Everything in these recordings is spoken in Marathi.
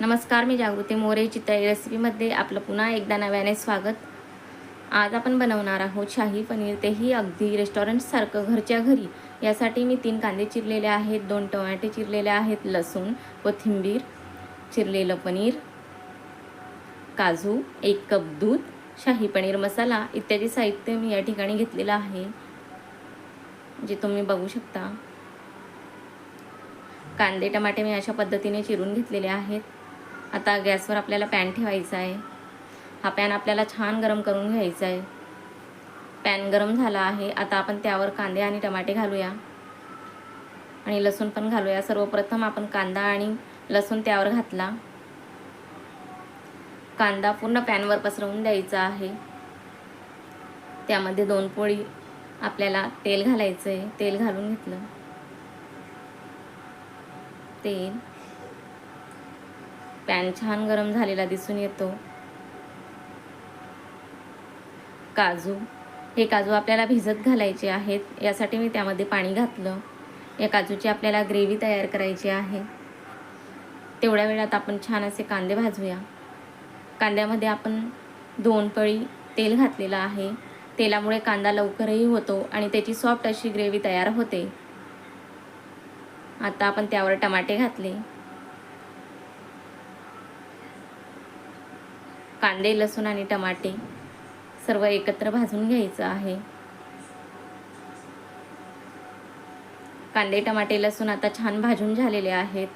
नमस्कार मी जागृती मोरे चितळी रेसिपीमध्ये आपलं पुन्हा एकदा नव्याने स्वागत. आज आपण बनवणार आहोत शाही पनीर. तेही अगदी रेस्टॉरंटसारखं घरच्या घरी. यासाठी मी तीन कांदे चिरलेले आहेत दोन टोमॅटे चिरलेले आहेत लसूण कोथिंबीर चिरलेलं पनीर काजू एक कप दूध शाही पनीर मसाला इत्यादी साहित्य मी या ठिकाणी घेतलेलं आहे जे तुम्ही बघू शकता. कांदे टमाटे मी अशा पद्धतीने चिरून घेतलेले आहेत. आता गॅसवर आपल्याला पॅन ठेवायचा आहे. हा पॅन आपल्याला छान गरम करून घ्यायचा आहे. पॅन गरम झाला आहे. आता आपण त्यावर कांदे आणि टमाटे घालूया. आणि लसूण पण घालूया. सर्वप्रथम आपण कांदा आणि लसूण त्यावर घातला. कांदा पूर्ण पॅनवर पसरवून द्यायचा आहे. त्यामध्ये दोन पोळी आपल्याला तेल घालायचं आहे तेल घालून घेतलं. तेल पॅन छान गरम झालेला दिसून येतो. काजू. हे काजू आपल्याला भिजत घालायचे आहेत यासाठी मी त्यामध्ये पाणी घातलं. या काजूची आपल्याला ग्रेव्ही तयार करायची आहे. तेवढ्या वेळात आपण छान असे कांदे भाजूया. कांद्यामध्ये आपण दोन पळी तेल घातलेलं आहे. तेलामुळे कांदा लवकरही होतो आणि त्याची सॉफ्ट अशी ग्रेव्ही तयार होते. आता आपण त्यावर टमाटे घातले. कांदे लसूण आणि टमाटे सर्व एकत्र भाजून घ्यायचं आहे. कांदे टमाटे लसूण आता छान भाजून झालेले आहेत.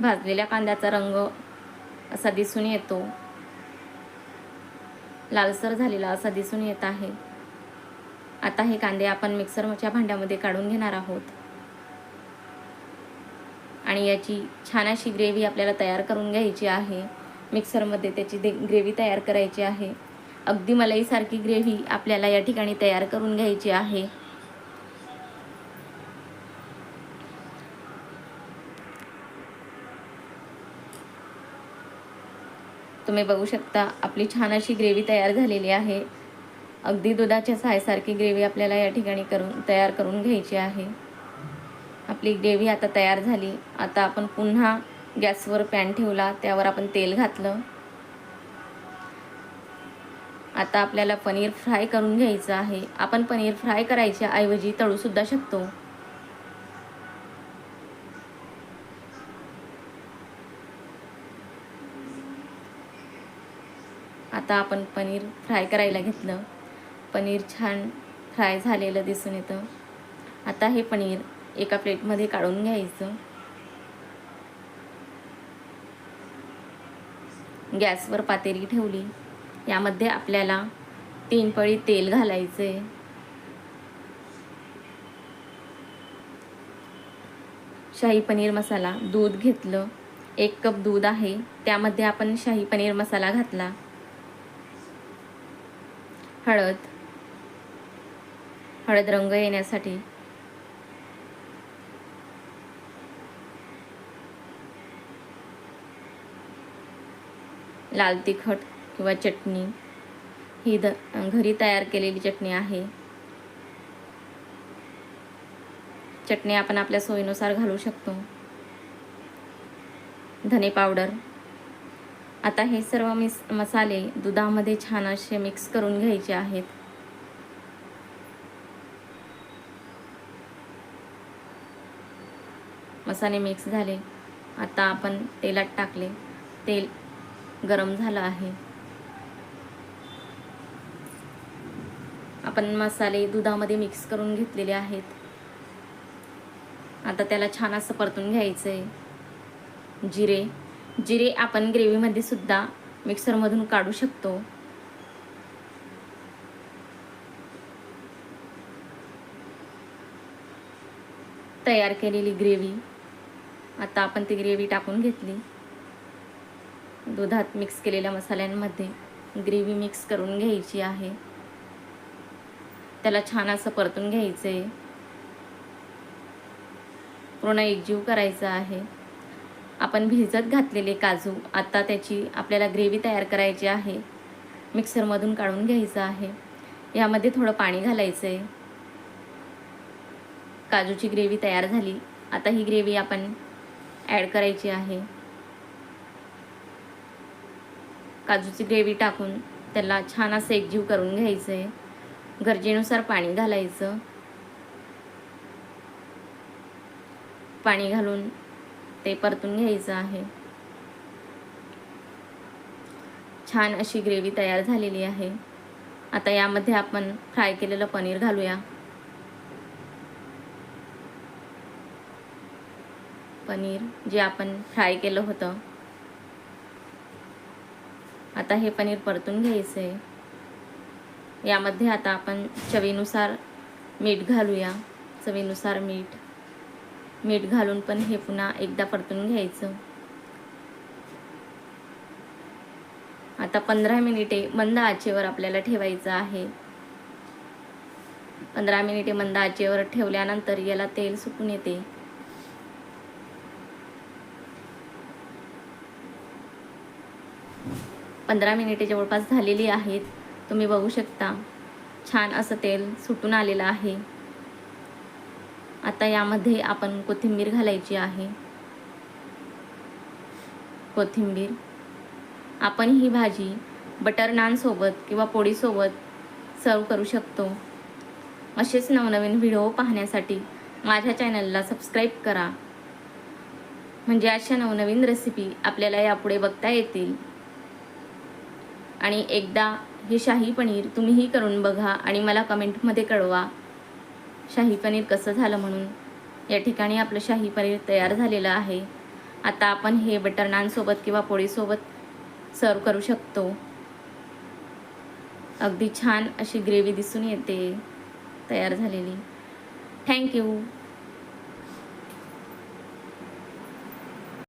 भाजलेल्या कांद्याचा रंग असा दिसून येतो. लालसर झालेला असा दिसून येत आहे. आता हे कांदे आपण मिक्सरच्या भांड्यामध्ये काढून घेणार आहोत. आणि याची छान अशी ग्रेव्ही आपल्याला तयार करून घ्यायची आहे. मिक्सरमध्ये त्याची दे ग्रेव्ही तयार करायची आहे. अगदी मलाईसारखी ग्रेव्ही आपल्याला या ठिकाणी तयार करून घ्यायची आहे. तुम्ही बघू शकता आपली छान अशी ग्रेव्ही तयार झालेली आहे. अगदी दुधाच्या सायसारखी ग्रेव्ही आपल्याला या ठिकाणी करून तयार करून घ्यायची आहे. आपली ग्रेव्ही आता तयार झाली. आता आपण पुन्हा गॅसवर पॅन ठेवला त्यावर आपण तेल घातलं. आता आपल्याला पनीर फ्राय करून घ्यायचं आहे. आपण पनीर फ्राय करायच्या ऐवजी तळूसुद्धा शकतो. आता आपण पनीर फ्राय करायला घेतलं. पनीर छान फ्राय झालेलं दिसून येतं. आता हे पनीर एका प्लेटमध्ये काढून घ्यायचं. गॅसवर पातेरी ठेवली. यामध्ये आपल्याला तीन पळी तेल घालायचे शाही पनीर मसाला दूध घेतलं. एक कप दूध आहे. त्यामध्ये आपण शाही पनीर मसाला घातला. हळद. हळद रंग येण्यासाठी लाल तिखट किंवा चटणी. ही द घरी तयार केलेली चटणी आहे. चटणी आपण आपल्या सोयीनुसार घालू शकतो. धने पावडर. आता हे सर्व मिस मसाले दुधामध्ये छान असे मिक्स करून घ्यायचे आहेत. मसाले मिक्स झाले. आता आपण तेलात टाकले. तेल गरम झालं आहे. आपण मसाले दुधामध्ये मिक्स करून घेतलेले आहेत. आता त्याला छान असं परतून घ्यायचं आहे जिरे. जिरे आपण ग्रेव्हीमध्ये सुद्धा मिक्सरमधून काढू शकतो. तयार केलेली ग्रेव्ही. आता आपण ती ग्रेव्ही टाकून घेतली. दुधात मिक्स केलेल्या मसाल्यांमध्ये ग्रेव्ही मिक्स करून घ्यायची आहे. त्याला छान असं परतून घ्यायचं आहे पूर्ण एकजीव करायचा आहे. आपण भिजत घातलेले काजू आता त्याची आपल्याला ग्रेव्ही तयार करायची आहे. मिक्सरमधून काढून घ्यायचं आहे. यामध्ये थोडं पाणी घालायचं आहे काजूची ग्रेव्ही तयार झाली. आता ही ग्रेव्ही आपण ॲड करायची आहे. काजूची ग्रेव्ही टाकून त्याला छान असं एकजीव करून घ्यायचं आहे गरजेनुसार पाणी घालायचं. पाणी घालून ते परतून घ्यायचं आहे. छान अशी ग्रेव्ही तयार झालेली आहे. आता यामध्ये आपण फ्राय केलेलं पनीर घालूया. पनीर जे आपण फ्राय केलं होतं. आता हे पनीर परतून घ्यायचं आहे यामध्ये आता आपण चवीनुसार मीठ घालूया. चवीनुसार मीठ. मीठ घालून पण हे पुन्हा एकदा परतून घ्यायचं. आता पंधरा मिनिटे मंद आचेवर आपल्याला ठेवायचं आहे. पंधरा मिनिटे मंद आचेवर ठेवल्यानंतर याला तेल सुकून येते. पंधरा मिनिटे जवळपास झालेली आहेत. तुम्ही बघू शकता. छान असं तेल सुटून आलेलं आहे. आता यामध्ये आपण कोथिंबीर घालायची आहे. कोथिंबीर. आपण ही भाजी बटर नानसोबत किंवा पोळीसोबत सर्व करू शकतो. असेच नवनवीन व्हिडिओ पाहण्यासाठी माझ्या चॅनलला सबस्क्राईब करा. म्हणजे अशा नवनवीन रेसिपी आपल्याला यापुढे बघता येतील. आणि एकदा हे शाही पनीर तुम्हीही करून बघा आणि मला कमेंटमध्ये कळवा. शाही पनीर कसं झालं म्हणून. या ठिकाणी आपलं शाही पनीर तयार झालेलं आहे. आता आपण हे बटर नानसोबत किंवा पोळीसोबत सर्व करू शकतो. अगदी छान अशी ग्रेव्ही दिसून येते. तयार झालेली. थँक्यू